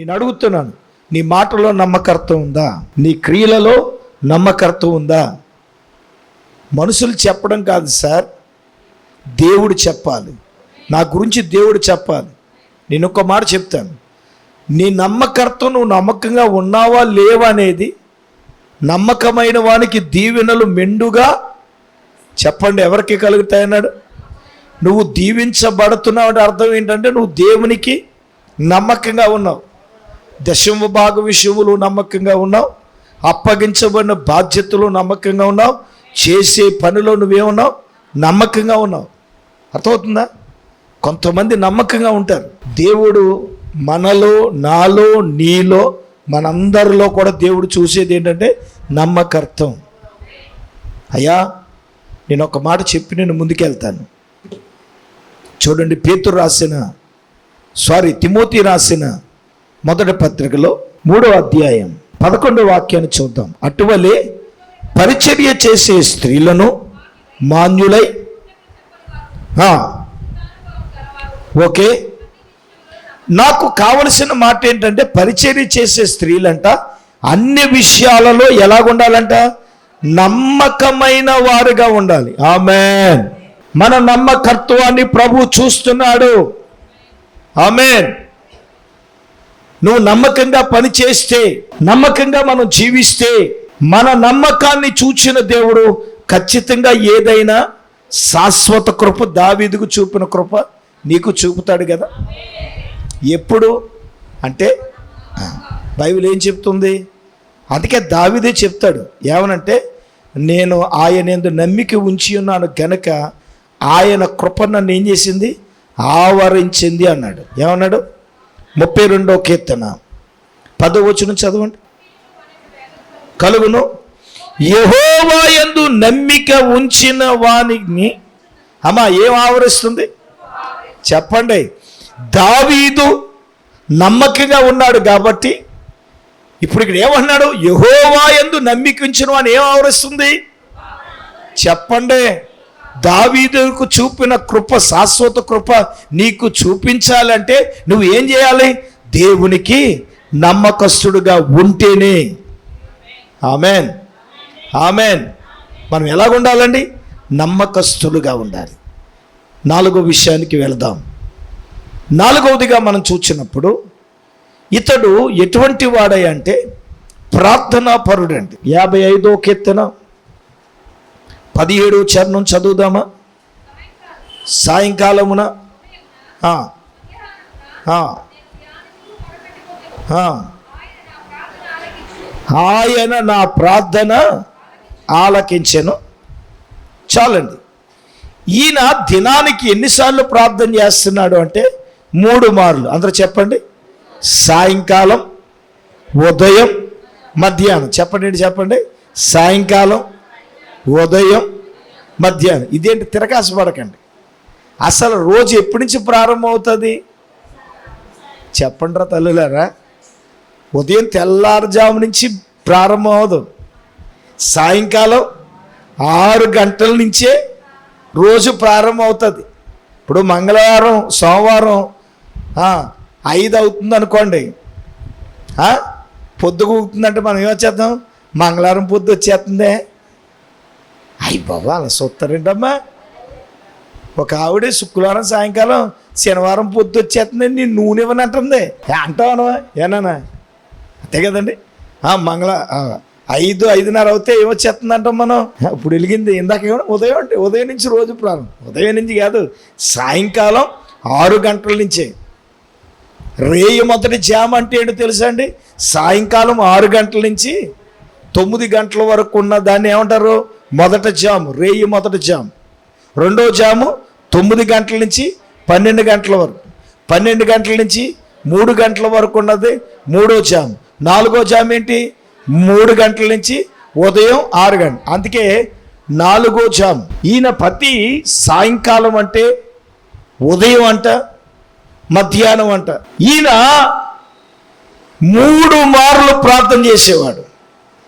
నేను అడుగుతున్నాను నీ మాటలో నమ్మకర్తం ఉందా? నీ క్రియలలో నమ్మకర్తం ఉందా? మనుషులు చెప్పడం కాదు సార్ దేవుడు చెప్పాలి. నా గురించి దేవుడు చెప్పాలి. నేను ఒక మాట చెప్తాను. నీ నమ్మకర్తం నువ్వు నమ్మకంగా ఉన్నావా లేవా అనేది నమ్మకమైన వానికి దీవెనలు మెండుగా చెప్పండి ఎవరికి కలుగుతాయన్నాడు? నువ్వు దీవించబడుతున్నావు అంటే అర్థం ఏంటంటే నువ్వు దేవునికి నమ్మకంగా ఉన్నావు. దశమ భాగ విషయంలో నమ్మకంగా ఉన్నావు. అప్పగించబడిన బాధ్యతలు నమ్మకంగా ఉన్నావు. చేసే పనిలో నువ్వేమున్నావు? నమ్మకంగా ఉన్నావు. అర్థమవుతుందా? కొంతమంది నమ్మకంగా ఉంటారు. దేవుడు మనలో నాలో నీలో మనందరిలో కూడా దేవుడు చూసేది ఏంటంటే నమ్మకర్థం అయ్యా నేను ఒక మాట చెప్పి నేను ముందుకెళ్తాను. చూడండి పేతురు రాసిన సారీ తిమోతి రాసిన మొదటి పత్రికలో మూడో అధ్యాయం పదకొండో వాక్యాన్ని చూద్దాం. అటువలే పరిచర్య చేసే స్త్రీలను మాన్యులై ఓకే. నాకు కావలసిన మాట ఏంటంటే పరిచర్య చేసే స్త్రీలంట అన్ని విషయాలలో ఎలాగుండాలంట? నమ్మకమైన వారుగా ఉండాలి. ఆమెన్. మన నమ్మకత్వాన్ని ప్రభు చూస్తున్నాడు. ఆమెన్. నువ్వు నమ్మకంగా పని చేస్తే నమ్మకంగా మనం జీవిస్తే మన నమ్మకాన్ని చూచిన దేవుడు ఖచ్చితంగా ఏదైనా శాశ్వత కృప దావీదుకు చూపిన కృప నీకు చూపుతాడు కదా. ఎప్పుడు? అంటే బైబిల్ ఏం చెప్తుంది? అందుకే దావిదే చెప్తాడు. ఏమనంటే నేను ఆయన ఎందు నమ్మిక ఉంచి ఉన్నాను గనక ఆయన కృప నన్ను ఏం చేసింది? ఆవరించింది అన్నాడు. ఏమన్నాడు? ముప్పై రెండో కీర్తన. పదో వచ్చిన చదవండి. కలుగును. యహోవా ఎందు నమ్మిక ఉంచిన వానికి అమ్మా ఏం ఆవరిస్తుంది? చెప్పండి. దావీదు నమ్మకంగా ఉన్నాడు కాబట్టి ఇప్పుడు ఇక్కడ ఏమన్నాడు యహోవా ఎందు నమ్మిక ఉంచిన వాని ఏం ఆవరిస్తుంది? చెప్పండి. దావీదుకు చూపిన కృప శాశ్వత కృప నీకు చూపించాలంటే నువ్వు ఏం చేయాలి? దేవునికి నమ్మకస్తుడుగా ఉంటేనే. ఆమెన్. ఆమెన్. మనం ఎలాగ ఉండాలండి? నమ్మకస్తులుగా ఉండాలి. నాలుగో విషయానికి వెళదాం. నాలుగవదిగా మనం చూసినప్పుడు ఇతడు ఎటువంటి వాడై అంటే ప్రార్థనా పరుడండి యాభై ఐదో కీర్తన. పదిహేడు చరణం చదువుదామా? సాయంకాలమున? ఆయన నా ప్రార్థన ఆలకించెను. చాలండి. ఈయన దినానికి ఎన్నిసార్లు ప్రార్థన చేస్తున్నాడు అంటే మూడు మార్లు. అందరూ చెప్పండి. సాయంకాలం ఉదయం మధ్యాహ్నం. చెప్పండి చెప్పండి. సాయంకాలం ఉదయం మధ్యాహ్నం. ఇదేంటి తిరకాసు పడకండి. అసలు రోజు ఎప్పటి నుంచి ప్రారంభం అవుతుంది చెప్పండి రా తల్లులారా. ఉదయం తెల్లారుజాము నుంచి ప్రారంభం అవదు సాయంకాలం ఆరు గంటల నుంచే రోజు ప్రారంభం అవుతుంది ఇప్పుడు మంగళవారం సోమవారం ఐదు అవుతుంది అనుకోండి పొద్దుగుతుందంటే పొద్దుకు అవుతుందంటే మనం మంగళవారం పొద్దు వచ్చేస్తుందే. అయ్యి బాబా అలా చూస్తారేంటమ్మా ఒక ఆవిడ శుక్రవారం సాయంకాలం శనివారం పొద్దు వచ్చేస్తుందండి నీ నూనె ఇవ్వనంటుంది అంటావు అనవా ఏనా అంతే కదండి. మంగళ ఐదు ఐదున్నర అవుతే ఏమొచ్చేస్తుందంటాం మనం? ఇప్పుడు వెలిగింది. ఇందాక ఉదయం అంటే ఉదయం నుంచి రోజు ప్రారంభం. ఉదయం నుంచి కాదు సాయంకాలం ఆరు గంటల నుంచే. రేయి మొదటి జామ్ అంటే ఏంటో తెలుసా అండి? సాయంకాలం ఆరు గంటల నుంచి తొమ్మిది గంటల వరకు ఉన్న దాన్ని ఏమంటారు? మొదట జాము రేయి మొదటి జాము. రెండో జాము తొమ్మిది గంటల నుంచి పన్నెండు గంటల వరకు. పన్నెండు గంటల నుంచి మూడు గంటల వరకు ఉన్నది మూడో జాము. నాలుగో జాము ఏంటి? మూడు గంటల నుంచి ఉదయం ఆరు గంటలు అందుకే నాలుగో జాము. ఈయన ప్రతి సాయంకాలం అంటే ఉదయం అంట మధ్యాహ్నం అంట. ఈయన మూడు మార్లు ప్రార్థన చేసేవాడు.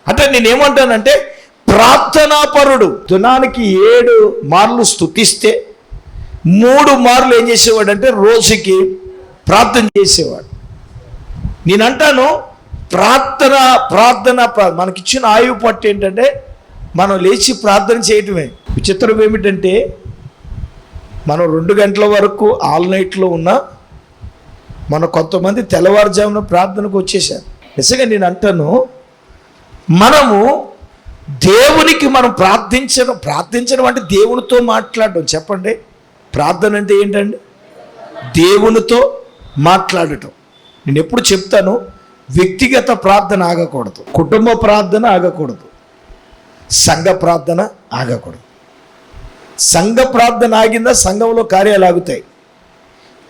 అంటే నేనేమంటానంటే ప్రార్థనాపరుడు. దినానికి ఏడు మార్లు స్థుతిస్తే మూడు మార్లు ఏం చేసేవాడు అంటే రోజుకి ప్రార్థన చేసేవాడు. నేనంటాను ప్రార్థన ప్రార్థన మనకిచ్చిన ఆయువు పట్టు ఏంటంటే మనం లేచి ప్రార్థన చేయటమే. విచిత్రం ఏమిటంటే మనం రెండు గంటల వరకు ఆల్ నైట్లో ఉన్నా మన కొంతమంది తెల్లవారుజామున ప్రార్థనకు వచ్చేసారు నిజంగా నేను అంటాను మనము దేవునికి మనం ప్రార్థించడం ప్రార్థించడం అంటే దేవునితో మాట్లాడడం. చెప్పండి. ప్రార్థన అంటే ఏంటండి? దేవునితో మాట్లాడటం. నేను ఎప్పుడు చెప్తాను వ్యక్తిగత ప్రార్థన ఆగకూడదు కుటుంబ ప్రార్థన ఆగకూడదు సంఘ ప్రార్థన ఆగకూడదు. సంఘ ప్రార్థన ఆగిందా సంఘంలో కార్యాలు ఆగుతాయి.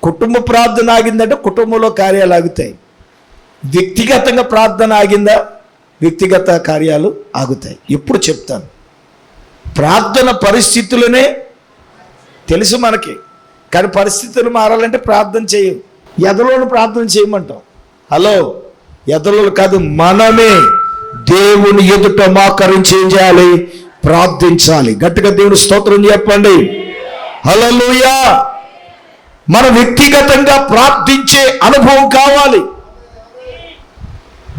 కుటుంబ ప్రార్థన ఆగిందంటే కుటుంబంలో కార్యాలు ఆగుతాయి. వ్యక్తిగతంగా ప్రార్థన ఆగిందా వ్యక్తిగత కార్యాలు ఆగుతాయి. ఎప్పుడు చెప్తాను. ప్రార్థన పరిస్థితులనే తెలుసు మనకి. కానీ పరిస్థితులు మారాలంటే ప్రార్థన చేయం. ఎదలోను ప్రార్థన చేయమంటాం. హలో ఎదలో కాదు మనమే దేవుని ఎదుట మాకరించి ఏం చేయాలి? ప్రార్థించాలి. గట్టిగా దేవుని స్తోత్రం చెప్పండి. హల్లెలూయా! మన వ్యక్తిగతంగా ప్రార్థించే అనుభవం కావాలి.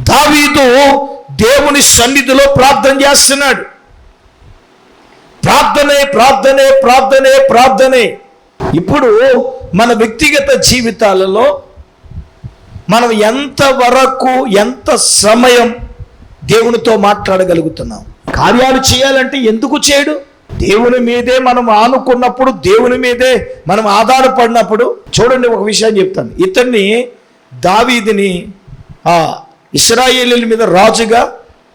దావీదు దేవుని సన్నిధిలో ప్రార్థన చేస్తున్నాడు. ప్రార్థనే ప్రార్థనే ప్రార్థనే ప్రార్థనే. ఇప్పుడు మన వ్యక్తిగత జీవితాలలో మనం ఎంత వరకు ఎంత సమయం దేవునితో మాట్లాడగలుగుతున్నాం? కార్యాలు చేయాలంటే ఎందుకు చేయడు? దేవుని మీదే మనం ఆనుకున్నప్పుడు దేవుని మీదే మనం ఆధారపడినప్పుడు చూడండి ఒక విషయం చెప్తాను. ఇతన్ని దావీదిని ఇస్రాయేలీల మీద రాజుగా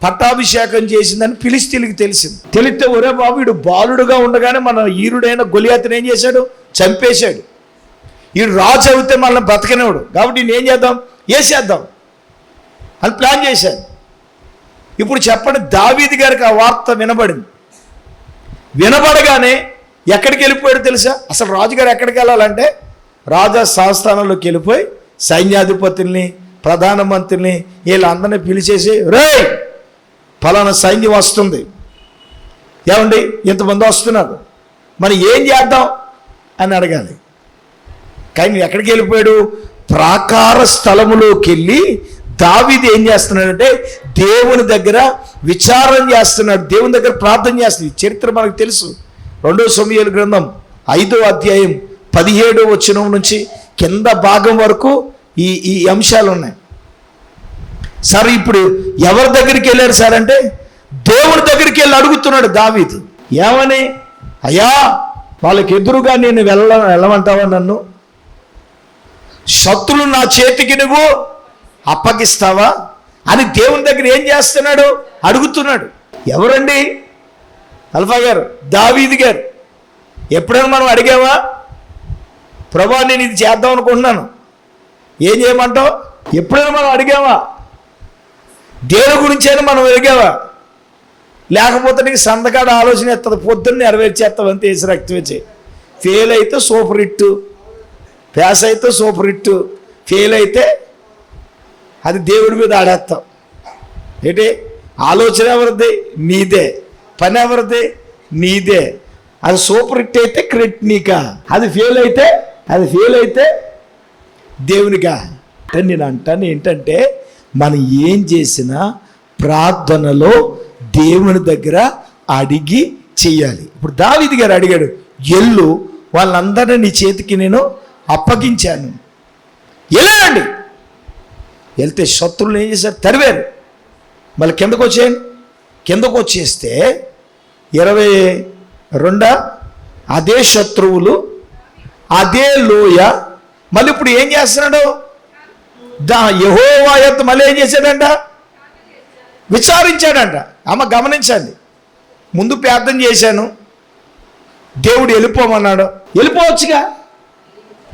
పట్టాభిషేకం చేసిందని ఫిలిస్తీన్కి తెలిసింది. తెలిస్తే ఒరే బాబు వీడు బాలుడుగా ఉండగానే మన ఈరుడైన గొలియాతను ఏం చేశాడు? చంపేశాడు. వీడు రాజు అవుతే మనల్ని బ్రతకనేవాడు కాబట్టి నేను ఏం చేద్దాం? వేసేద్దాం అని ప్లాన్ చేశాను ఇప్పుడు చెప్పండి దావీది గారికి ఆ వార్త వినబడింది. వినబడగానే ఎక్కడికి వెళ్ళిపోయాడు తెలుసా? అసలు రాజుగారు ఎక్కడికి వెళ్ళాలంటే రాజా సంస్థానంలోకి వెళ్ళిపోయి సైన్యాధిపతుల్ని ప్రధానమంత్రిని వీళ్ళందరినీ పిలిచేసి రే ఫలానా సైన్యం వస్తుంది. ఏమండి ఇంతమంది వస్తున్నారు. మరి ఏం చేద్దాం? అని అడగాలి. కానీ ఎక్కడికి వెళ్ళిపోయాడు? ప్రాకార స్థలములోకి వెళ్ళి దావిది ఏం చేస్తున్నాడంటే దేవుని దగ్గర విచారం చేస్తున్నాడు. దేవుని దగ్గర ప్రార్థన చేస్తుంది చరిత్ర మనకు తెలుసు. రెండో సమయాల గ్రంథం ఐదో అధ్యాయం పదిహేడో వచనం నుంచి కింద భాగం వరకు ఈ ఈ అంశాలు ఉన్నాయి సార్ ఇప్పుడు ఎవరి దగ్గరికి వెళ్ళారు సార్ అంటే దేవుడి దగ్గరికి వెళ్ళి అడుగుతున్నాడు దావీదు. ఏమని? అయ్యా వాళ్ళకి ఎదురుగా నేను వెళ్ళ వెళ్ళమంటావా నన్ను? శత్రులు నా చేతికి నువ్వు అప్పగిస్తావా? అని దేవుని దగ్గర ఏం చేస్తున్నాడు? అడుగుతున్నాడు. ఎవరండి? అల్ఫా గారు దావీది గారు. ఎప్పుడైనా మనం అడిగావా? ప్రభా నేను ఇది చేద్దాం అనుకుంటున్నాను. ఏం చేయమంటావు? ఎప్పుడైనా మనం అడిగావా? దేవుని గురించైనా మనం అడిగావా? లేకపోతే నీకు సంతకాడ ఆలోచన ఎత్తది పొద్దున్న నెరవేర్చేస్తావు అంతే వేసి రక్తం వచ్చి ఫెయిల్ అయితే సూపర్ ఇట్టు ప్యాస్ అయితే సూపర్ హిట్ ఫెయిల్ అయితే అది దేవుడి మీద ఆడేస్తాం. ఏంటి? ఆలోచన ఎవరిది? నీదే. పని ఎవరిది? నీదే. అది సూపర్ హిట్ అయితే క్రెడిట్ నీకా. అది ఫెయిల్ అయితే అది ఫెయిల్ అయితే దేవునిగా. అంటే నేను అంటాను ఏంటంటే మనం ఏం చేసినా ప్రార్థనలో దేవుని దగ్గర అడిగి చేయాలి ఇప్పుడు దావిది గారు అడిగాడు ఎల్లు వాళ్ళందరినీ నీ చేతికి నేను అప్పగించాను. వెళ్ళండి వెళ్తే శత్రువులు ఏం చేశారు? తరివారు. మళ్ళీ కిందకు వచ్చేయండి. కిందకు వచ్చేస్తే ఇరవై రెండా? అదే శత్రువులు అదే లోయ మళ్ళీ ఇప్పుడు ఏం చేస్తున్నాడు? దా యహోవా యొక్క మళ్ళీ ఏం చేశాడంట? విచారించాడంట. అమ్మ గమనించండి. ముందు ప్రార్థన చేశాను. దేవుడు వెళ్ళిపోమన్నాడు. వెళ్ళిపోవచ్చుగా?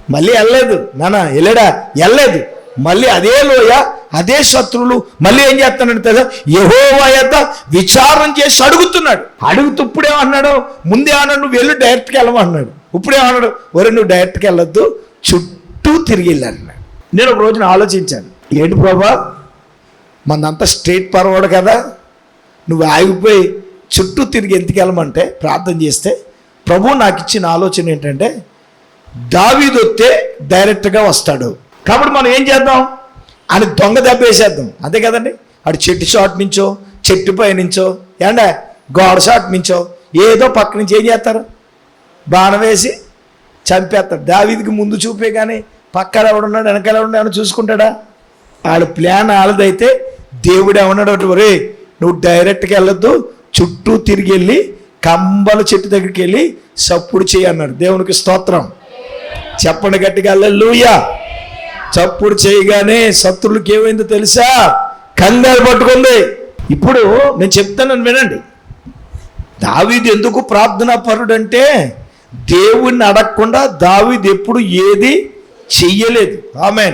మళ్ళీ వెళ్ళలేదు. నాన్న వెళ్ళాడా? వెళ్ళలేదు. మళ్ళీ అదే లోయ అదే శత్రువులు మళ్ళీ ఏం చేస్తున్నాడు తెలుసా? యహోవా యొక్క విచారం చేసి అడుగుతున్నాడు. అడుగుతూ ఇప్పుడేమన్నాడు ముందేమన్నాడు నువ్వు వెళ్ళి డైరెక్ట్కి వెళ్ళమన్నాడు. ఇప్పుడేమన్నాడు ఒరే నువ్వు డైరెక్ట్కి వెళ్ళొద్దు. చుట్టూ చుట్టూ తిరిగి వెళ్ళాను నేను ఒక రోజున ఆలోచించాను ఏంటి ప్రభా మనంతా స్ట్రేట్ పరవాడు కదా నువ్వు ఆగిపోయి చుట్టూ తిరిగి ఎందుకు వెళ్ళమంటే ప్రార్థన చేస్తే ప్రభు నాకు ఇచ్చిన ఆలోచన ఏంటంటే దావీదు వస్తే డైరెక్ట్గా వస్తాడు. కాబట్టి మనం ఏం చేద్దాం? అని దొంగ దెబ్బ వేసేద్దాం. అంతే కదండి? అటు చెట్టు షాట్ నుంచో చెట్టు పై నుంచో ఏండా గోడ షాట్ నుంచో ఏదో పక్క నుంచి ఏం చేస్తారు? బాణం వేసి చంపేస్తారు. దావీదికి ముందు చూపే కానీ పక్కన ఎవడున్నాడు వెనకాల ఎవడున్నాడు ఏమైనా చూసుకుంటాడా? వాళ్ళ ప్లాన్ వాళ్ళదైతే దేవుడు ఏమన్నాడు రే నువ్వు డైరెక్ట్గా వెళ్ళొద్దు చుట్టూ తిరిగి వెళ్ళి కంబల చెట్టు దగ్గరికి వెళ్ళి చప్పుడు చేయి అన్నాడు. దేవునికి స్తోత్రం. చెప్పండి గట్టిగా లూయా చప్పుడు చేయగానే శత్రులకి ఏమైందో తెలుసా? కంగారు పట్టుకుంది. ఇప్పుడు నేను చెప్తాను వినండి. దావీది ఎందుకు ప్రార్థనా పరుడంటే దేవుణ్ణి అడగకుండా దావీది ఎప్పుడు ఏది చెయ్యలేదు. ఆమె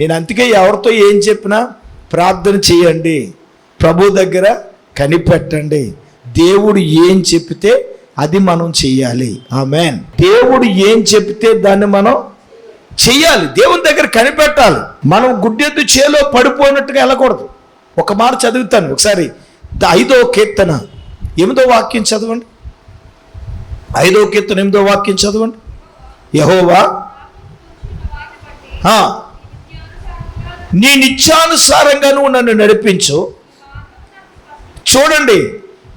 నేను అందుకే ఎవరితో ఏం చెప్పినా ప్రార్థన చేయండి. ప్రభు దగ్గర కనిపెట్టండి. దేవుడు ఏం చెప్తే అది మనం చెయ్యాలి. ఆమెన్ దేవుడు ఏం చెప్తే దాన్ని మనం చెయ్యాలి. దేవుని దగ్గర కనిపెట్టాలి. మనం గుడ్డెద్దు చేలో పడిపోయినట్టుగా వెళ్ళకూడదు. ఒక మాట చదువుతాను. ఒకసారి ఐదో కీర్తన. ఎనిమిదో వాక్యం చదవండి. ఐదో కీర్తన ఎనిమిదో వాక్యం చదవండి. యహోవా నీ నిత్యానుసారంగా నువ్వు నన్ను నడిపించు. చూడండి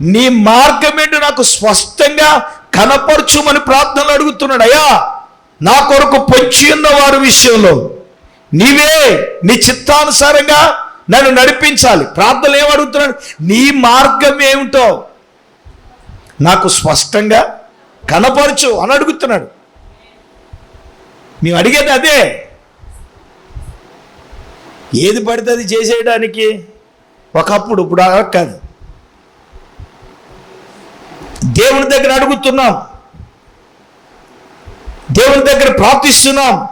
నీ మార్గం నాకు స్పష్టంగా కనపరచుమని ప్రార్థనలు అడుగుతున్నాడు. అయ్యా నా కొరకు పొంచి ఉన్న వారి విషయంలో నీవే నీ చిత్తానుసారంగా నన్ను నడిపించాలి. ప్రార్థనలు ఏమడుగుతున్నాడు నీ మార్గం ఏమిటో నాకు స్పష్టంగా కనపరచు అని అడుగుతున్నాడు. మేము అడిగేది అదే ఏది పడితే అది చేసేయడానికి? ఒకప్పుడు ఇప్పుడు అలా కాదు దేవుని దగ్గర అడుగుతున్నాం. దేవుని దగ్గర ప్రార్థిస్తున్నాం.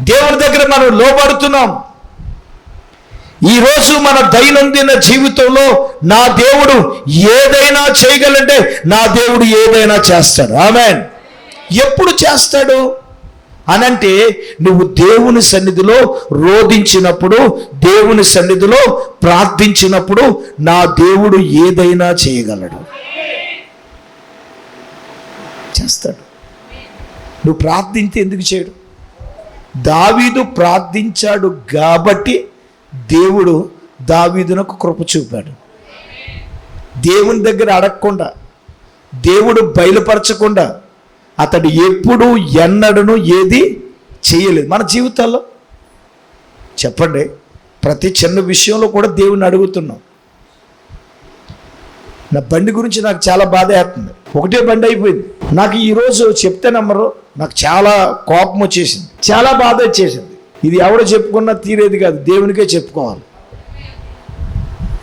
దేవుని దగ్గర మనం లోబడుతున్నాం. ఈరోజు మన దైనందిన జీవితంలో నా దేవుడు ఏదైనా చేయగలంటే నా దేవుడు ఏదైనా చేస్తాడు. ఆమెన్. ఎప్పుడు చేస్తాడు? అనంటే నువ్వు దేవుని సన్నిధిలో రోధించినప్పుడు దేవుని సన్నిధిలో ప్రార్థించినప్పుడు నా దేవుడు ఏదైనా చేయగలడు. చేస్తాడు. నువ్వు ప్రార్థించి ఎందుకు చేయడు? దావీదు ప్రార్థించాడు కాబట్టి దేవుడు దావీదునకు కృప చూపాడు. దేవుని దగ్గర అడగకుండా దేవుడు బయలుపరచకుండా అతడు ఎప్పుడు ఎన్నడను ఏది చేయలేదు. మన జీవితాల్లో చెప్పండి ప్రతి చిన్న విషయంలో కూడా దేవుని అడుగుతున్నాం. నా బండి గురించి నాకు చాలా బాధ వేస్తుంది. ఒకటే బండి అయిపోయింది. నాకు ఈరోజు చెప్తే నమ్మరు నాకు చాలా కోపం వచ్చేసింది. చాలా బాధ వచ్చేసింది. ఇది ఎవడో చెప్పుకున్నా తీరేది కాదు దేవునికే చెప్పుకోవాలి.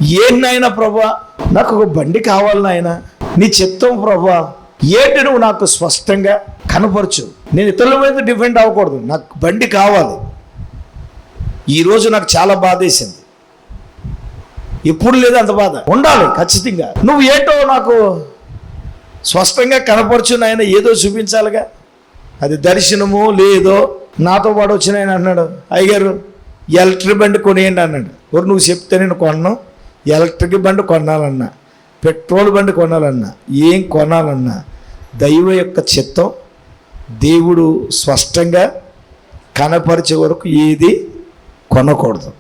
ఏం నాయన ప్రభా? నాకు ఒక బండి కావాలి నాయన. నీ చెప్తాం ప్రభా ఏంటి నువ్వు నాకు స్పష్టంగా కనపరచు. నేను ఇతరుల మీద డిపెండ్ అవ్వకూడదు. నాకు బండి కావాలి. ఈరోజు నాకు చాలా బాధ వేసింది ఎప్పుడు లేదు అంత బాధ. ఉండాలి ఖచ్చితంగా. నువ్వు ఏంటో నాకు స్పష్టంగా కనపరచు నాయన ఏదో చూపించాలిగా. అది దర్శనము లేదో నాతో పాటు వచ్చిన ఆయన అన్నాడు. అయ్యగారు ఎలక్ట్రిక్ బండి కొనేయండి అన్నాడు. ఎవరు నువ్వు చెప్తే నేను కొన్నాను ఎలక్ట్రిక్ బండి కొనాలన్నా. పెట్రోల్ బండి కొనాలన్నా ఏం కొనాలన్నా దైవ యొక్క చిత్తం దేవుడు స్పష్టంగా కనపరిచే వరకు ఏది కొనకూడదు.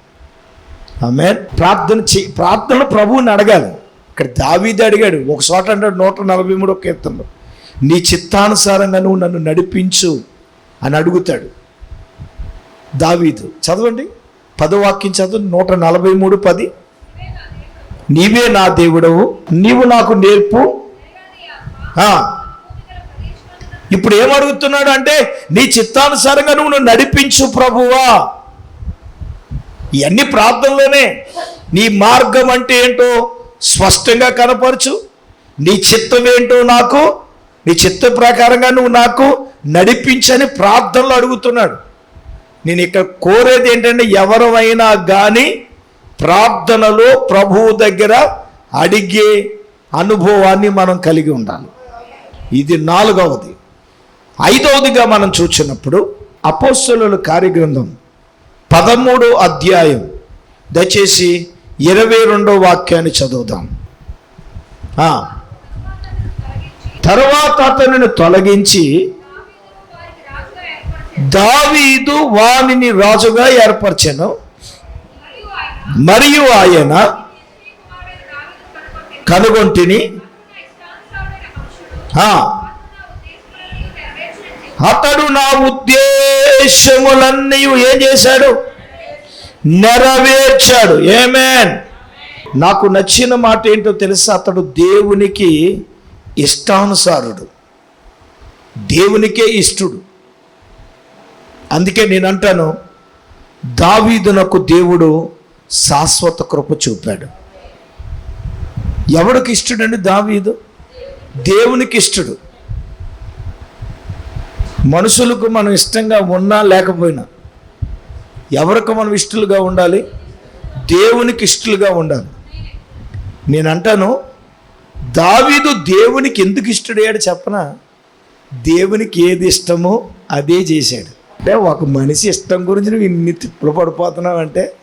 ఆమె ప్రార్థన చే ప్రార్థన ప్రభువుని అడగాలి. ఇక్కడ దావీది అడిగాడు ఒక చోట అంటాడు నూట నలభై మూడో కీర్తనలో నీ చిత్తానుసారంగా నువ్వు నన్ను నడిపించు అని అడుగుతాడు దావీదు. చదవండి. పదవాక్యం చదువు నూట నలభై మూడు పది. నీవే నా దేవుడవు నీవు నాకు నేర్పు. ఇప్పుడు ఏమడుగుతున్నాడు అడుగుతున్నాడు అంటే నీ చిత్తానుసారంగా నువ్వు నడిపించు ప్రభువా. ఇవన్నీ ప్రార్థనలోనే. నీ మార్గం అంటే ఏంటో స్పష్టంగా కనపరచు. నీ చిత్తం ఏంటో నాకు నీ చిత్త ప్రకారంగా నువ్వు నాకు నడిపించని ప్రార్థనలు అడుగుతున్నాడు. నేను ఇక్కడ కోరేది ఏంటంటే ఎవరమైనా కానీ ప్రార్థనలో ప్రభువు దగ్గర అడిగే అనుభవాన్ని మనం కలిగి ఉండాలి. ఇది నాలుగవది. ఐదవదిగా మనం చూసినప్పుడు అపోస్తుల కార్యగ్రంథం పదమూడో అధ్యాయం దయచేసి ఇరవై రెండో వాక్యాన్ని చదువుదాం. తర్వాత అతనిని తొలగించి దావీదు వానిని రాజుగా ఏర్పరిచాను. మరియు ఆయన కనుగొంటిని. అతడు నా ఉద్దేశములన్నీ ఏం చేశాడు? నెరవేర్చాడు. ఏమేన్ నాకు నచ్చిన మాట ఏంటో తెలుసా? అతడు దేవునికి ఇష్టానుసారుడు. దేవునికే ఇష్టడు. అందుకే నేను అంటాను దావీదునకు దేవుడు శాశ్వత కృప చూపాడు. ఎవడికి ఇష్టడండి దావీదు? దేవునికి ఇష్టడు. మనుషులకు మనం ఇష్టంగా ఉన్నా లేకపోయినా ఎవరికి మనం ఇష్టలుగా ఉండాలి? దేవునికి ఇష్టలుగా ఉండాలి. నేను అంటాను దావీదు దేవునికి ఎందుకు ఇష్టడయ్యాడు చెప్పనా? దేవునికి ఏది ఇష్టమో అదే చేశాడు. అంటే ఒక మనిషి ఇష్టం గురించి నువ్వు ఇన్ని తిప్పులు పడిపోతున్నావు అంటే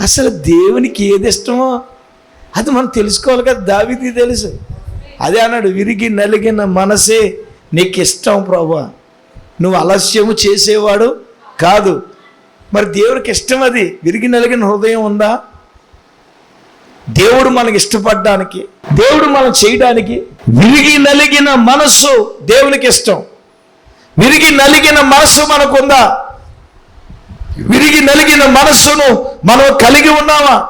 అసలు దేవునికి ఏది ఇష్టమో అది మనం తెలుసుకోవాలి కదా. దావిది తెలుసు. అదే అన్నాడు విరిగి నలిగిన మనసే నీకు ఇష్టం ప్రభా. నువ్వు అలస్యము చేసేవాడు కాదు. మరి దేవుడికి ఇష్టం అది? విరిగి నలిగిన హృదయం ఉందా? దేవుడు మనకి ఇష్టపడడానికి దేవుడు మనం చేయడానికి విరిగి నలిగిన మనస్సు దేవునికి ఇష్టం. విరిగి నలిగిన మనస్సు మనకుందా? విరిగి నలిగిన మనస్సును మనం కలిగి ఉన్నామా?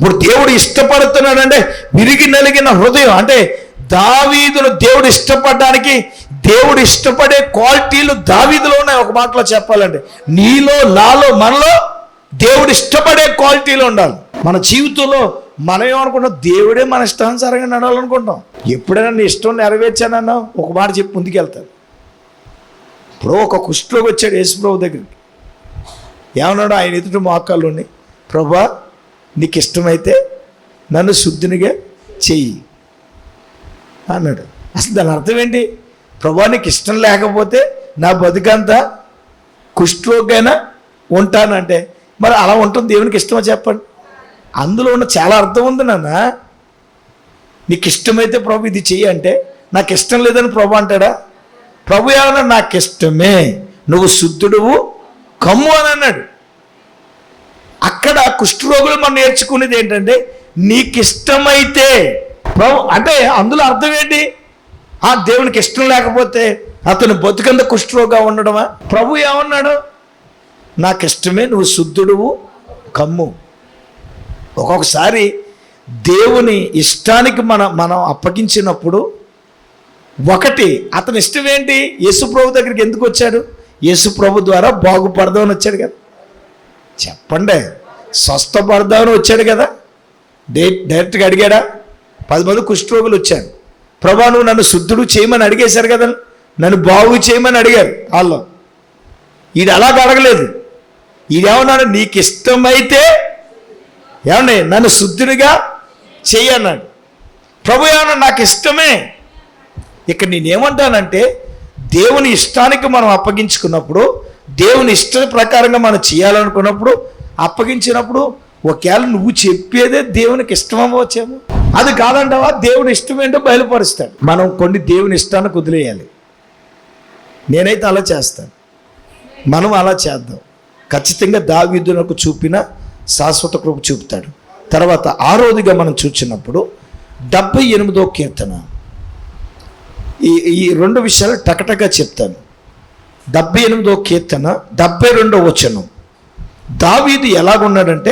ఇప్పుడు దేవుడు ఇష్టపడుతున్నాడంటే విరిగి నలిగిన హృదయం అంటే దావీదును దేవుడు ఇష్టపడడానికి దేవుడు ఇష్టపడే క్వాలిటీలు దావీదులో ఉన్నాయి. ఒక మాటలో చెప్పాలంటే నీలో నాలో మనలో దేవుడు ఇష్టపడే క్వాలిటీలు ఉండాలి. మన జీవితంలో మనం ఏమనుకుంటాం? దేవుడే మన ఇష్టానుసారంగా నడవాలనుకుంటాం. ఎప్పుడైనా నీ ఇష్టం నెరవేర్చానన్నా ఒక మాట చెప్పి ముందుకెళ్తాను. ఇప్పుడు ఒక కుష్ఠలోకి వచ్చాడు యేసుప్రభు దగ్గరికి. ఏమన్నాడు? ఆయన ఎదుటి మోకాళ్ళు ఉన్నాయి. ప్రభా నీకు ఇష్టమైతే నన్ను శుద్ధినిగా చెయ్యి. అన్నాడు. అసలు దాని అర్థం ఏంటి? ప్రభా నీకు ఇష్టం లేకపోతే నా బతుకంతా కుష్ఠలోకైనా ఉంటానంటే. మరి అలా ఉంటుంది. దేవునికి ఇష్టమో చెప్పండి? అందులో ఉన్న చాలా అర్థం ఉంది నాన్న. నీకు ఇష్టమైతే ప్రభు ఇది చెయ్యి అంటే నాకు ఇష్టం లేదని ప్రభు అంటాడా? ప్రభు ఏమన్నా నాకు ఇష్టమే నువ్వు శుద్ధుడువు కమ్ము అని అన్నాడు. అక్కడ కుష్ఠరోగులు మనం నేర్చుకునేది ఏంటంటే నీకు ఇష్టమైతే ప్రభు అంటే అందులో అర్థం ఏంటి? ఆ దేవునికి ఇష్టం లేకపోతే అతను బతుకంత కుష్ఠరోగా ఉండడమా? ప్రభు ఏమన్నాడు? నాకు ఇష్టమే నువ్వు శుద్ధుడువు కమ్ము. ఒక్కొక్కసారి దేవుని ఇష్టానికి మనం మనం అప్పగించినప్పుడు ఒకటి అతని ఇష్టం ఏంటి? యేసు దగ్గరికి ఎందుకు వచ్చాడు? యేసు ప్రభు ద్వారా బాగుపడదామని వచ్చాడు కదా. చెప్పండి స్వస్థపడదామని వచ్చాడు కదా. డే డైరెక్ట్గా అడిగాడా? పది మంది కుష్ఠరోగులు వచ్చారు. ప్రభా నువ్వు నన్ను శుద్ధుడు చేయమని అడిగేశారు కదా. నన్ను బాగు చేయమని అడిగారు వాళ్ళు. ఇది అలాగ అడగలేదు. ఇదేమన్నాడు నీకు ఇష్టమైతే ఏమన్నా నన్ను శుద్ధుడిగా చెయ్యన్నాడు ప్రభు ఏమన్నా నాకు ఇష్టమే ఇక్కడ నేనేమంటానంటే దేవుని ఇష్టానికి మనం అప్పగించుకున్నప్పుడు దేవుని ఇష్ట ప్రకారంగా మనం చేయాలనుకున్నప్పుడు అప్పగించినప్పుడు ఒకవేళ నువ్వు చెప్పేదే దేవునికి ఇష్టం అవ్వచ్చేమో అది కాదంటావా? దేవుని ఇష్టం ఏంటో బయలుపరుస్తాడు. మనం కొన్ని దేవుని ఇష్టానికి వదిలేయాలి. నేనైతే అలా చేస్తాను. మనం అలా చేద్దాం. ఖచ్చితంగా దావీదునకు చూపిన శాశ్వత కృప చూపుతాడు. తర్వాత ఆరోదిగా మనం చూచినప్పుడు డెబ్బై ఎనిమిదో కీర్తన. ఈ ఈ రెండు విషయాలు టకటగా చెప్తాను. డెబ్బై ఎనిమిదో కీర్తన డెబ్బై రెండో వచనం. దావీదు ఎలాగున్నాడంటే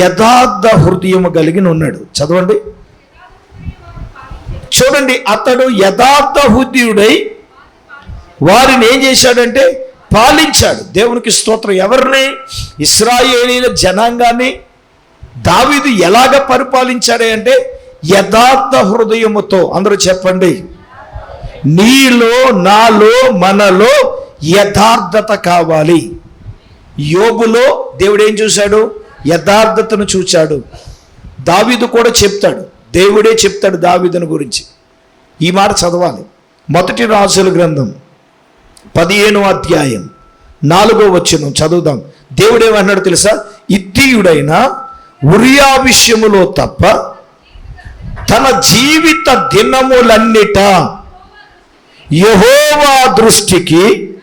యథార్థ హృదయం కలిగిన ఉన్నాడు. చదవండి. చూడండి అతడు యథార్థ హృదయుడై వారిని ఏం చేశాడంటే పాలించాడు. దేవునికి స్తోత్రం. ఎవరిని? ఇస్రాయేలీల జనాంగాన్ని. దావీదు ఎలాగ పరిపాలించాడే అంటే యథార్థ హృదయముతో. అందరూ చెప్పండి. నీలో నాలో మనలో యథార్థత కావాలి. యోబులో దేవుడు ఏం చూశాడు? యథార్థతను చూచాడు. దావీదు కూడా చెప్తాడు. దేవుడే చెప్తాడు దావీదుని గురించి. ఈ మాట చదవాలి. మొదటి రాజుల గ్రంథం పదిహేనో అధ్యాయం నాలుగో వచ్చిన చదువుదాం. దేవుడేమన్నాడు తెలుసా? ఇద్దీయుడైన ఉరియా విషయములో తప్ప తన జీవిత దినములన్నిట యహోవా దృష్టికి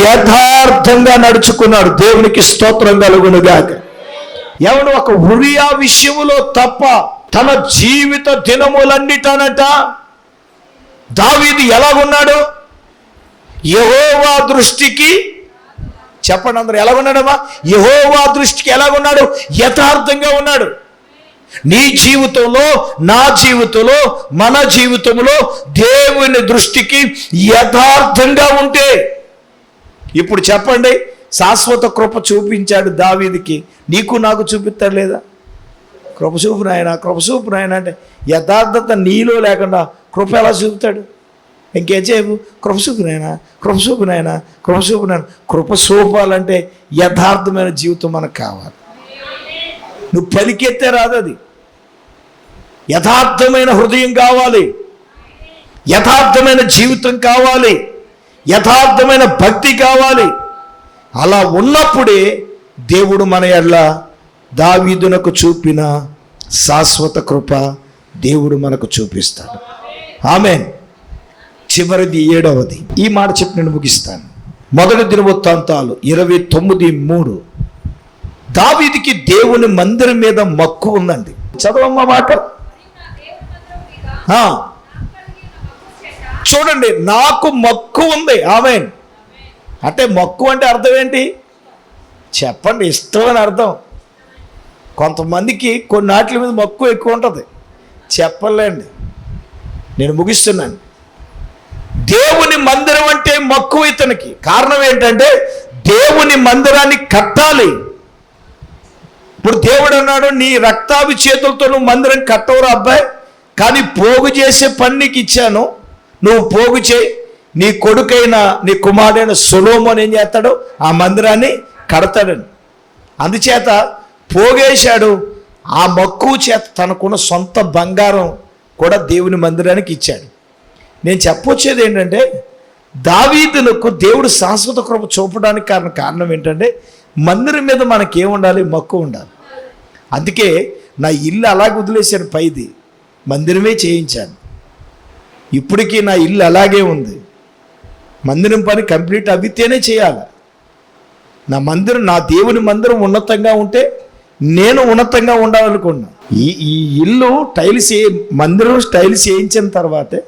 యథార్థంగా నడుచుకున్నాడు. దేవునికి స్తోత్రం కలుగునుగాక. ఎవడు ఒక ఉరియా విషయంలో తప్ప తన జీవిత దినములన్నిటనట దావీది ఎలాగున్నాడు? యహోవా దృష్టికి చెప్పండి అందరూ ఎలాగున్నాడమ్మా? యహోవా దృష్టికి ఎలాగున్నాడు? యథార్థంగా ఉన్నాడు. నీ జీవితంలో నా జీవితంలో మన జీవితంలో దేవుని దృష్టికి యథార్థంగా ఉంటే. ఇప్పుడు చెప్పండి శాశ్వత కృప చూపించాడు దావీదికి. నీకు నాకు చూపిస్తాడు లేదా? కృపచూపు నాయన కృపచూపు నాయన అంటే యథార్థత నీలో లేకుండా కృప ఎలా చూపుతాడు? ఇంకేం చేయవు కృపచూపు నాయన కృపచూపు నాయన కృపచూపు నాయన. కృప చూపాలంటే యథార్థమైన జీవితం మనకు కావాలి. నువ్వు పలికెత్తే రాదు అది యథార్థమైన హృదయం కావాలి. యథార్థమైన జీవితం కావాలి. యథార్థమైన భక్తి కావాలి. అలా ఉన్నప్పుడే దేవుడు మన ఎడ్ల దావీదునకు చూపిన శాశ్వత కృప దేవుడు మనకు చూపిస్తాడు. ఆమె చివరిది ఏడవది. ఈ మాట చెప్పి నేను ముగిస్తాను. మొదటి దినవృత్తాంతాలు ఇరవై తొమ్మిది మూడు. దావీదికి దేవుని మందిరం మీద మక్కు ఉందండి. చదవమ్మ మాట? చూడండి నాకు మక్కు ఉంది. ఆమె అంటే మక్కువ అంటే అర్థం ఏంటి? చెప్పండి ఇష్టం అని అర్థం. కొంతమందికి కొన్ని నాట్ల మీద మక్కువ ఎక్కువ ఉంటుంది. చెప్పలేండి. నేను ముగిస్తున్నాను. దేవుని మందిరం అంటే మక్కువ ఇతనికి. కారణం ఏంటంటే దేవుని మందిరాన్ని కట్టాలి. ఇప్పుడు దేవుడు అన్నాడు నీ రక్తావి చేతులతో నువ్వు మందిరం కట్టవురా అబ్బాయి. కానీ పోగు చేసే పని నీకు ఇచ్చాను. నువ్వు పోగు చేయి. నీ కొడుకైన నీ కుమారుడైన సులోమోన్ ఏం చేస్తాడు? ఆ మందిరాన్ని కడతాడని అందుచేత పోగేశాడు. ఆ మక్కువ చేత తనకున్న సొంత బంగారం కూడా దేవుని మందిరానికి ఇచ్చాడు. నేను చెప్పొచ్చేది ఏంటంటే దావీదులకు దేవుడు శాశ్వత కృప చూపడానికి కారణం కారణం ఏంటంటే మందిరం మీద మనకేముండాలి? మక్కువ ఉండాలి. అందుకే నా ఇల్లు అలాగే వదిలేశాను పైది. మందిరమే చేయించాను. ఇప్పటికీ నా ఇల్లు అలాగే ఉంది. మందిరం పని కంప్లీట్ అవితేనే చేయాలి. నా మందిరం నా దేవుని మందిరం ఉన్నతంగా ఉంటే నేను ఉన్నతంగా ఉండాలనుకున్నా. ఈ ఈ ఇల్లు టైల్స్ మందిరం టైల్స్ చేయించిన తర్వాతే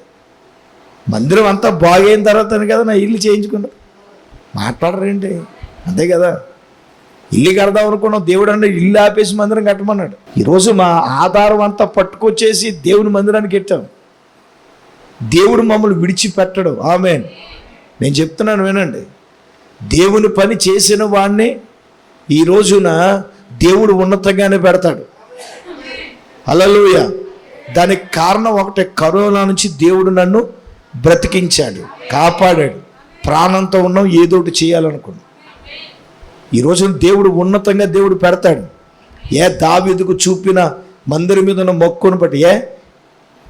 మందిరం అంతా బాగైన తర్వాతనే కదా నా ఇల్లు చేయించుకున్నా. మాట్లాడరేంటి? అంతే కదా. ఇల్లు కడదాం అనుకున్నాం దేవుడు అన్న ఇల్లు ఆపేసి మందిరం కట్టమన్నాడు. ఈరోజు మా ఆధారం అంతా పట్టుకొచ్చేసి దేవుని మందిరానికి కట్టాం. దేవుడు మమ్మల్ని విడిచిపెట్టడు. ఆమె నేను చెప్తున్నాను వినండి. దేవుని పని చేసిన వాడిని ఈ రోజున దేవుడు ఉన్నతంగానే పెడతాడు. అలలోయ దానికి కారణం ఒకటే కరోనా నుంచి దేవుడు నన్ను బ్రతికించాడు కాపాడాడు. ప్రాణంతో ఉన్నాం ఏదో ఒకటి చేయాలనుకున్నాం. ఈ రోజున దేవుడు ఉన్నతంగా దేవుడు పెడతాడు. ఏ దావీదుకు చూపిన మందిరం మీద ఉన్న మొక్కును బట్టి ఏ?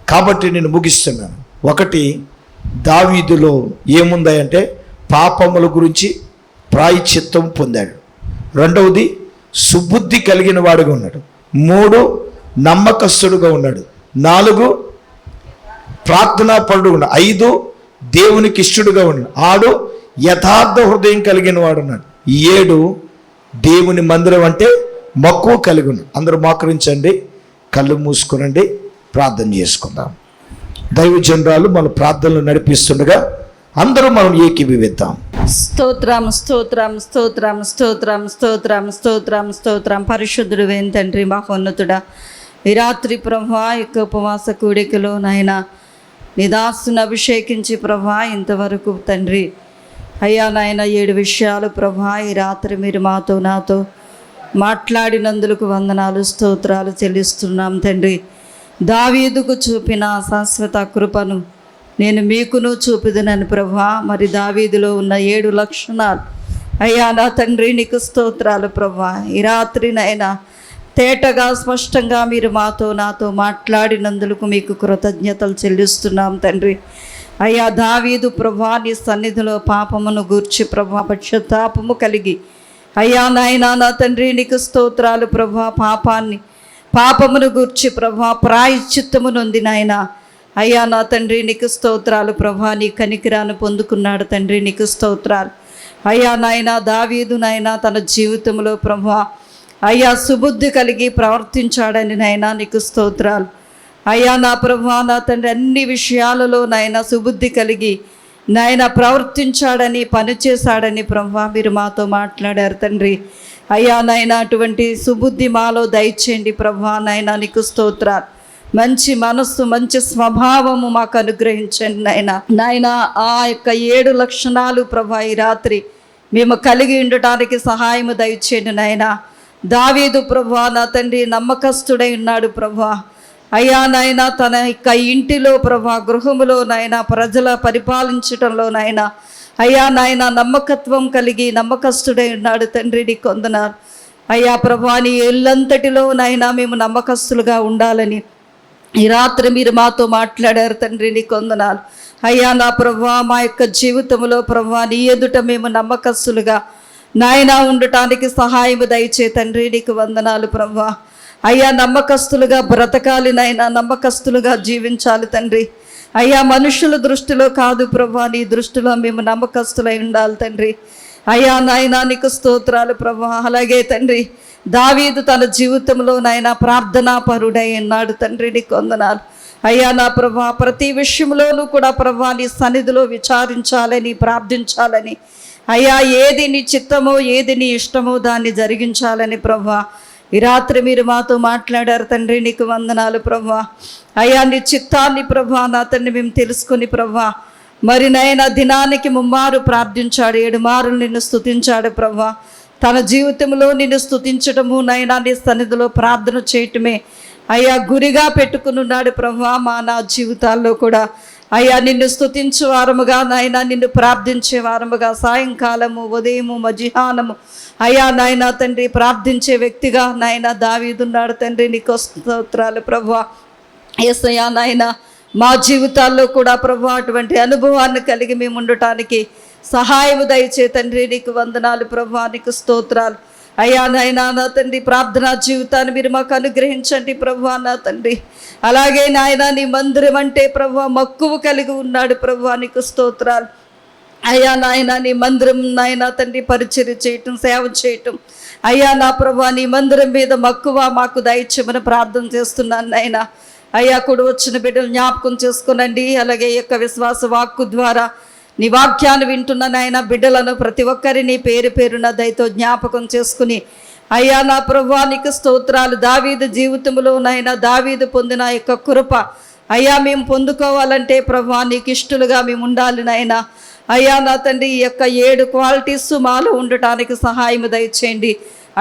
కాబట్టి నేను ముగిస్తున్నాను. ఒకటి దావీదులో ఏముందంటే పాపముల గురించి ప్రాయచిత్తం పొందాడు. రెండవది సుబుద్ధి కలిగిన వాడుగా ఉన్నాడు. మూడు నమ్మకస్తుడుగా ఉన్నాడు. నాలుగు ప్రార్థనా పరుడుగా ఉన్నాడు. ఐదు దేవునికి ఇష్టడుగా ఉన్నాడు. ఆడు యథార్థ హృదయం కలిగిన వాడు ఉన్నాడు ఏడు దేవుని మందిరం అంటే మక్కువ కలుగును. అందరూ మోకరించండి కళ్ళు మూసుకునండి ప్రార్థన చేసుకుందాం. దైవ జనరాలు మన ప్రార్థనలు నడిపిస్తుండగా అందరూ మనం ఏకీభవిద్దాం. స్తోత్రం స్తోత్రం స్తోత్రం స్తోత్రం స్తోత్రం స్తోత్రం స్తోత్రం. పరిశుద్ధుడు వేన్ తండ్రి మహోన్నతుడా. ఈ రాత్రి ప్రభా యొక్క ఉపవాస కూడికలో నాయన నిదాసును అభిషేకించి ప్రభా ఇంతవరకు తండ్రి అయ్యా నాయన ఏడు విషయాలు ప్రభా ఈ రాత్రి మీరు మాతో నాతో మాట్లాడినందులకు వందనాలు స్తోత్రాలు చెల్లిస్తున్నాం తండ్రి. దావీదుకు చూపిన శాశ్వత కృపను నేను మీకును చూపిదనని ప్రభా మరి దావీదులో ఉన్న ఏడు లక్షణాలు. అయ్యా నా తండ్రి నీకు స్తోత్రాలు ప్రభా. ఈ రాత్రినైనా తేటగా స్పష్టంగా మీరు మాతో నాతో మాట్లాడినందుకు మీకు కృతజ్ఞతలు చెల్లిస్తున్నాం తండ్రి. అయ్యా దావీదు ప్రభా నీ సన్నిధిలో పాపమును గూర్చి ప్రభా పశ్చాత్తాపము కలిగి. అయ్యా నాయనా నా తండ్రి నీకు స్తోత్రాలు ప్రభా పాపాన్ని పాపమును గూర్చి ప్రభా ప్రాయశ్చిత్తము నొంది నాయనా. అయ్యా నా తండ్రి నీకు స్తోత్రాలు ప్రభా నీ కనికిరాను పొందుకున్నాడు తండ్రి నీకు స్తోత్రాలు. అయ్యా నాయన దావీదు నాయన తన జీవితంలో ప్రభా అయ్యా సుబుద్ధి కలిగి ప్రవర్తించాడని నాయన నీకు స్తోత్రాలు. అయ్యా నా ప్రభు నా తండ్రి అన్ని విషయాలలో నాయన సుబుద్ధి కలిగి నాయన ప్రవర్తించాడని పనిచేశాడని బ్రహ్మ మీరు మాతో మాట్లాడారు తండ్రి. అయ్యా నాయన అటువంటి సుబుద్ధి మాలో దయచేయండి ప్రభా నాయన నీకు స్తోత్రాలు. మంచి మనస్సు మంచి స్వభావము మాకు అనుగ్రహించండి నాయన. నాయన ఆ యొక్క ఏడు లక్షణాలు ప్రభా ఈ రాత్రి మేము కలిగి ఉండటానికి సహాయము దయచేయండి నాయన. దావీదు ప్రభా నా తండ్రి నమ్మకస్తుడై ఉన్నాడు ప్రభా. అయ్యా నాయన తన యొక్క ఇంటిలో ప్రభా గృహములో ప్రజల పరిపాలించటంలోనైనా అయ్యా నాయన నమ్మకత్వం కలిగి నమ్మకస్తుడై ఉన్నాడు తండ్రిని కొందనారు అయ్యా ప్రభా నీ ఎల్లంతటిలోనైనా మేము నమ్మకస్తులుగా ఉండాలని ఈ రాత్రి మీరు మాతో మాట్లాడారు తండ్రి నీ కొందనాలు అయ్యా నా ప్రభా మా యొక్క జీవితంలో ప్రభా నీ ఎదుట మేము నమ్మకస్తులుగా నాయన ఉండటానికి సహాయము దయచే తండ్రి నీకు వందనాలు ప్రభా. అయ్యా నమ్మకస్తులుగా బ్రతకాలి నాయన నమ్మకస్తులుగా జీవించాలి తండ్రి. అయ్యా మనుషుల దృష్టిలో కాదు ప్రభా నీ దృష్టిలో మేము నమ్మకస్తులై ఉండాలి తండ్రి. అయ్యా నాయన నీకు స్తోత్రాలు ప్రభా. అలాగే తండ్రి దావీదు తన జీవితంలో నాయన ప్రార్థనా పరుడై ఉన్నాడు తండ్రి నీకు వందనాలు. అయ్యా నా ప్రభా ప్రతి విషయంలోనూ కూడా ప్రభా నీ సన్నిధిలో విచారించాలని ప్రార్థించాలని. అయ్యా ఏది నీ చిత్తమో ఏది నీ ఇష్టమో దాన్ని జరిగించాలని ప్రభా ఈ రాత్రి మీరు మాతో మాట్లాడారు తండ్రి నీకు వందనాలు ప్రభా. అయ్యా నీ చిత్తాన్ని ప్రభా నా తండ్రి మేము తెలుసుకుని ప్రభా. మరి నాయన దినానికి ముమ్మారు ప్రార్థించాడు ఏడు మారులు నిన్ను స్థుతించాడు ప్రభా. తన జీవితంలో నిన్ను స్థుతించటము నైనా నీ సన్నిధిలో ప్రార్థన చేయటమే. అయ్యా గురిగా పెట్టుకున్నాడు ప్రభా మా నా జీవితాల్లో కూడా. అయ్యా నిన్ను స్థుతించే వారముగా నాయన నిన్ను ప్రార్థించే వారముగా సాయంకాలము ఉదయము మధ్యాహ్నము. అయ్యా నాయన తండ్రి ప్రార్థించే వ్యక్తిగా నాయన దావీదున్నాడు తండ్రి నీకు స్తోత్రాలు ప్రభా ఏసయ్యా నాయన మా జీవితాల్లో కూడా ప్రభు అటువంటి అనుభవాన్ని కలిగి మేము ఉండటానికి సహాయము దయచే తండ్రి నీకు వందనాలు ప్రభు నీకు స్తోత్రాలు. అయ్యా నాయనా నా తండ్రి ప్రార్థనా జీవితాన్ని మీరు మాకు అనుగ్రహించండి ప్రభు నా తండ్రి. అలాగే నాయన నీ మందిరం అంటే ప్రభు మక్కువ కలిగి ఉన్నాడు ప్రభు నీకు స్తోత్రాలు. అయ్యా నాయన నీ మందిరం నాయన తండ్రి పరిచయం చేయటం సేవ చేయటం. అయ్యా నా ప్రభా నీ మందిరం మీద మక్కువ మాకు దయచేమని ప్రార్థన చేస్తున్నాను నాయన. అయ్యా కూడా వచ్చిన బిడ్డలు జ్ఞాపకం చేసుకునండి. అలాగే యొక్క విశ్వాస వాక్కు ద్వారా నీ వాక్యాన్ని వింటున్న నాయన బిడ్డలను ప్రతి ఒక్కరిని పేరు పేరున దయతో జ్ఞాపకం చేసుకుని అయ్యా నా ప్రభా నీకు స్తోత్రాలు. దావీదు జీవితంలో నాయన దావీదు పొందిన యొక్క కృప అయ్యా మేము పొందుకోవాలంటే ప్రభా నీకు ఇష్టలుగా మేము ఉండాలి నాయన. అయ్యా నా తండ్రి ఈ యొక్క ఏడు క్వాలిటీస్ మాలో ఉండటానికి సహాయం దయచేయండి.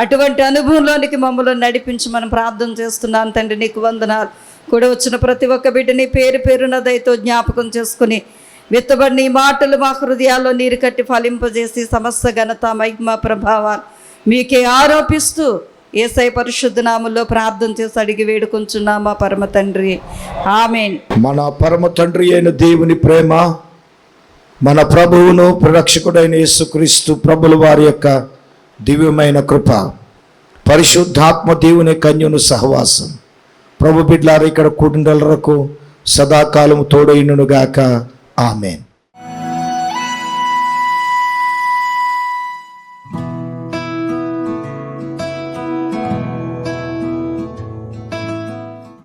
అటువంటి అనుభవంలోనికి మమ్మల్ని నడిపించి మనం ప్రార్థన చేస్తున్నాను తండ్రి నీకు వందనాలు. కూడా వచ్చిన ప్రతి ఒక్క బిడ్డని పేరు పేరున దయతో జ్ఞాపకం చేసుకుని విత్తబడిన నీ మాటలు మా హృదయాల్లో నీరు కట్టి ఫలింపజేసి సమస్త ఘనత మహిమ ప్రభావాలు మీకే ఆరోపిస్తూ ఏసై పరిశుద్ధ నామంలో ప్రార్థన చేసి అడిగి వేడుకొంచున్నామా పరమ తండ్రి. ఆమె మన పరమ తండ్రి అయిన దేవుని ప్రేమ మన ప్రభువును ప్రరక్షకుడైన యేసుక్రీస్తు ప్రభుల వారి యొక్క దివ్యమైన కృప పరిశుద్ధాత్మ దేవుని కన్యను సహవాసం. ప్రభు బిడ్లారు ఇక్కడ కుటుంబాలకు సదాకాలం తోడైననుగాక ఆమెన్